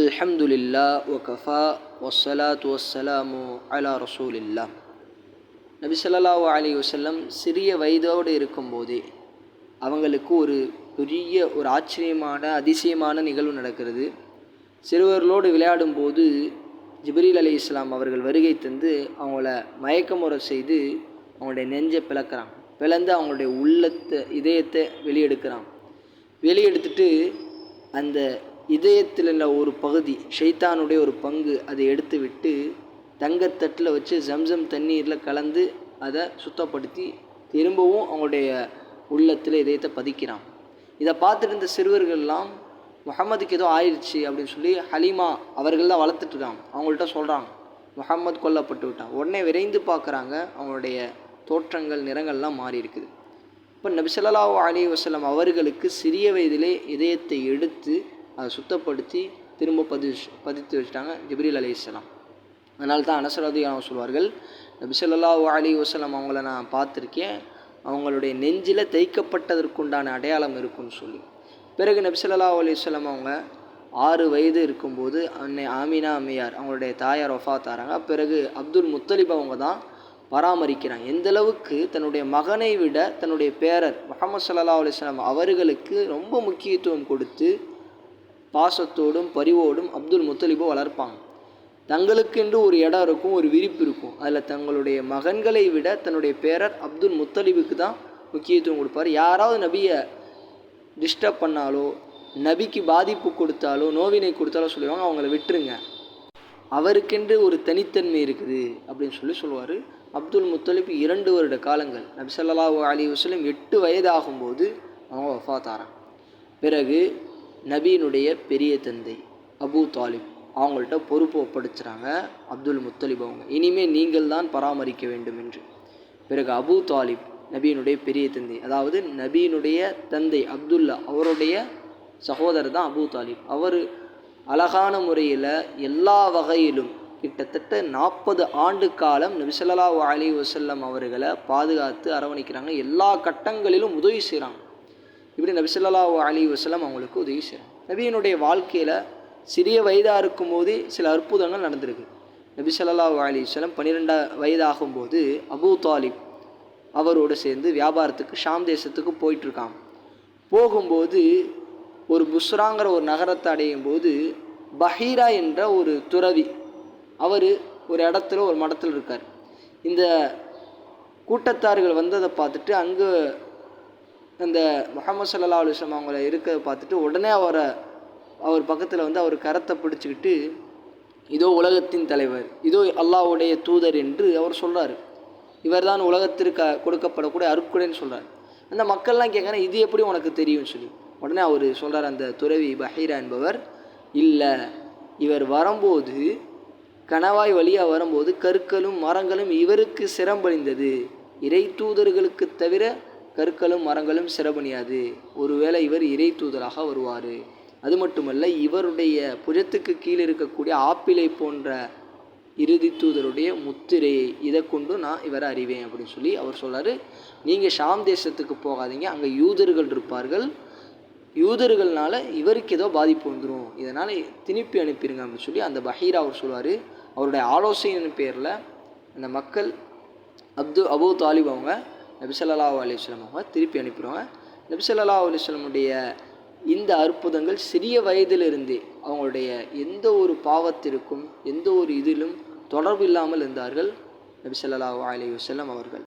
அல்ஹம்துலில்லா ஒகஃபா ஒசலாத் ஒசலாமு அலா ரசூலில்லா நபி சொல்லா அலி வசல்லம் சிறிய வயதோடு இருக்கும்போதே அவங்களுக்கு ஒரு பெரிய ஒரு ஆச்சரியமான அதிசயமான நிகழ்வு நடக்கிறது. சிறுவர்களோடு விளையாடும் போது ஜிப்ரீல் அலி இஸ்லாம் அவர்கள் வருகை தந்து அவங்கள மயக்கமுறை செய்து அவங்களுடைய நெஞ்சை பிளக்கிறாங்க பிளந்து அவங்களுடைய உள்ளத்தை இதயத்தை வெளியெடுக்கிறான். வெளியெடுத்துட்டு அந்த இதயத்தில் உள்ள ஒரு பகுதி ஷைத்தானுடைய ஒரு பங்கு அதை எடுத்து விட்டு தங்கத்தட்டில் வச்சு ஜம்சம் தண்ணீரில் கலந்து அதை சுத்தப்படுத்தி திரும்பவும் அவங்களுடைய உள்ளத்தில் இதயத்தை பதிக்கிறான். இதை பார்த்துட்டு இருந்த சிறுவர்கள்லாம் முகமதுக்கு ஏதோ ஆயிடுச்சு அப்படின்னு சொல்லி ஹலீமா அவர்கள் தான் வளர்த்துட்ருக்காங்க அவங்கள்ட்ட சொல்கிறாங்க முகம்மது கொல்லப்பட்டு விட்டான். உடனே விரைந்து பார்க்குறாங்க அவங்களுடைய தோற்றங்கள் நிறங்கள்லாம் மாறி இருக்குது. இப்போ நபிசல்லாஹு அலி வசலம் அவர்களுக்கு சிறிய வயதிலே இதயத்தை எடுத்து அதை சுத்தப்படுத்தி திரும்ப பதி பதித்து வச்சுட்டாங்க ஜிப்ரீல் அலி இஸ்லாம் அதனால தான் அனசரதி அவங்க சொல்வார்கள் நபிசல்லா அலி வசலம் அவங்கள நான் பார்த்துருக்கேன் அவங்களுடைய நெஞ்சில் தைக்கப்பட்டதற்குண்டான அடையாளம் இருக்குன்னு சொல்லி. பிறகு நபிசல்லா அலிஸ்லாம் அவங்க ஆறு வயது இருக்கும்போது அன்னை ஆமினா அம்மையார் அவங்களுடைய தாயார் ஒஃபாத்தாராங்க பிறகு அப்துல் முத்தலிப் அவங்க தான் பராமரிக்கிறாங்க. எந்தளவுக்கு தன்னுடைய மகனை விட தன்னுடைய பேரர் முகமது சல்லா அலிஸ்லாம் அவர்களுக்கு ரொம்ப முக்கியத்துவம் கொடுத்து பாசத்தோடும் பரிவோடும் அப்துல் முத்தலிபோ வளர்ப்பாங்க. தங்களுக்கென்று ஒரு இடம் இருக்கும் ஒரு விரிப்பு இருக்கும். அதில் தங்களுடைய மகன்களை விட தன்னுடைய பேரர் அப்துல் முத்தலிபுக்கு தான் முக்கியத்துவம் கொடுப்பார். யாராவது நபியை டிஸ்டர்ப் பண்ணாலோ நபிக்கு பாதிப்பு கொடுத்தாலோ நோவினை கொடுத்தாலோ சொல்லுவாங்க அவங்கள விட்டுருங்க. அவருக்கென்று ஒரு தனித்தன்மை இருக்குது அப்படின்னு சொல்லி சொல்லுவார். அப்துல் முத்தலிப் இரண்டு வருட காலங்கள். நபி ஸல்லல்லாஹு அலைஹி எட்டு வயதாகும்போது அவங்க வஃபாத்தாரான் பிறகு நபியினுடைய பெரிய தந்தை அபு தாலிப். அவங்கள்ட்ட பொறுப்பு ஒப்படைச்சிறாங்க அப்துல் முத்தலிப் அவங்க. இனிமேல் நீங்கள் தான் பராமரிக்க வேண்டும் என்று. பிறகு அபு தாலிப் நபியினுடைய பெரிய தந்தை. அதாவது நபியினுடைய தந்தை அப்துல்லா அவருடைய சகோதரர் தான் அபு தாலிப். அவர் அழகான முறையில் எல்லா வகையிலும் கிட்டத்தட்ட நாற்பது ஆண்டு காலம் நபிசல்லா அலி வசல்லம் அவர்களை பாதுகாத்து அரவணைக்கிறாங்க. எல்லா கட்டங்களிலும் உதவி செய்கிறாங்க இப்படி நபிசல்லா அலி வசலம் அவங்களுக்கு உதவி செய்கிறாங்க நபியினுடைய வாழ்க்கையில் சிறிய வயதாக இருக்கும்போதே சில அற்புதங்கள் நடந்திருக்கு. நபி சொல்லா அலி வல்லம் பன்னிரெண்டா வயதாகும்போது அபு தாலிப் அவரோடு சேர்ந்து வியாபாரத்துக்கு ஷாம் தேசத்துக்கு போயிட்டுருக்காங்க போகும்போது ஒரு புஸ்ராங்கிற ஒரு நகரத்தை அடையும் போது பஹீரா என்ற ஒரு துறவி அவர் ஒரு இடத்துல ஒரு மடத்தில் இருக்கார். இந்த கூட்டத்தார்கள் வந்ததை பார்த்துட்டு அங்கே அந்த முகமது சல்லா அலுவலம் அவங்கள இருக்கிறத பார்த்துட்டு உடனே அவரை அவர் பக்கத்தில் வந்து அவர் கரத்தை பிடிச்சிக்கிட்டு இதோ உலகத்தின் தலைவர் இதோ அல்லாவுடைய தூதர் என்று அவர் சொல்கிறார் இவர் தான் உலகத்திற்கு கொடுக்கப்படக்கூடிய அருக்குடைன்னு சொல்கிறார் அந்த மக்கள்லாம் கேட்குறேன் இது எப்படி உனக்கு தெரியும்னு சொல்லி. உடனே அவர் சொல்கிறார் அந்த துறவி பஹீரா என்பவர் இல்லை இவர் வரும்போது கணவாய் வழியாக வரும்போது கற்களும் மரங்களும் இவருக்கு சிரம்பழிந்தது இறை தூதர்களுக்கு தவிர கற்களும் மரங்களும் சிறபணியாது. ஒருவேளை இவர் இறை தூதராக வருவார். அது மட்டுமல்ல இவருடைய புஜத்துக்கு கீழே இருக்கக்கூடிய ஆப்பிளை போன்ற இறுதி தூதருடைய முத்திரையை இதை கொண்டு நான் இவரை அறிவேன் அப்படின்னு சொல்லி அவர் சொல்கிறார் நீங்கள் ஷாம் தேசத்துக்கு போகாதீங்க அங்கே யூதர்கள் இருப்பார்கள். யூதர்கள்னால இவருக்கு ஏதோ பாதிப்பு வந்துடும் இதனால் திருப்பி அனுப்பிடுங்க அப்படின்னு சொல்லி அந்த பஹீரா அவர் சொல்லுவார் அவருடைய ஆலோசனையின் பேரில் அந்த மக்கள் அப்து அபு தாலிப் அவங்க நபிசல்லா அலிஸ்லாம் அவங்க திருப்பி அனுப்பிடுவாங்க. நபிசல்லா அலிஸ்லமுடைய இந்த அற்புதங்கள் சிறிய வயதிலிருந்தே அவங்களுடைய எந்த ஒரு பாவத்திற்கும் எந்த ஒரு இதிலும் தொடர்பு இல்லாமல் இருந்தார்கள் நபிசல்லா அலி வல்லம் அவர்கள்.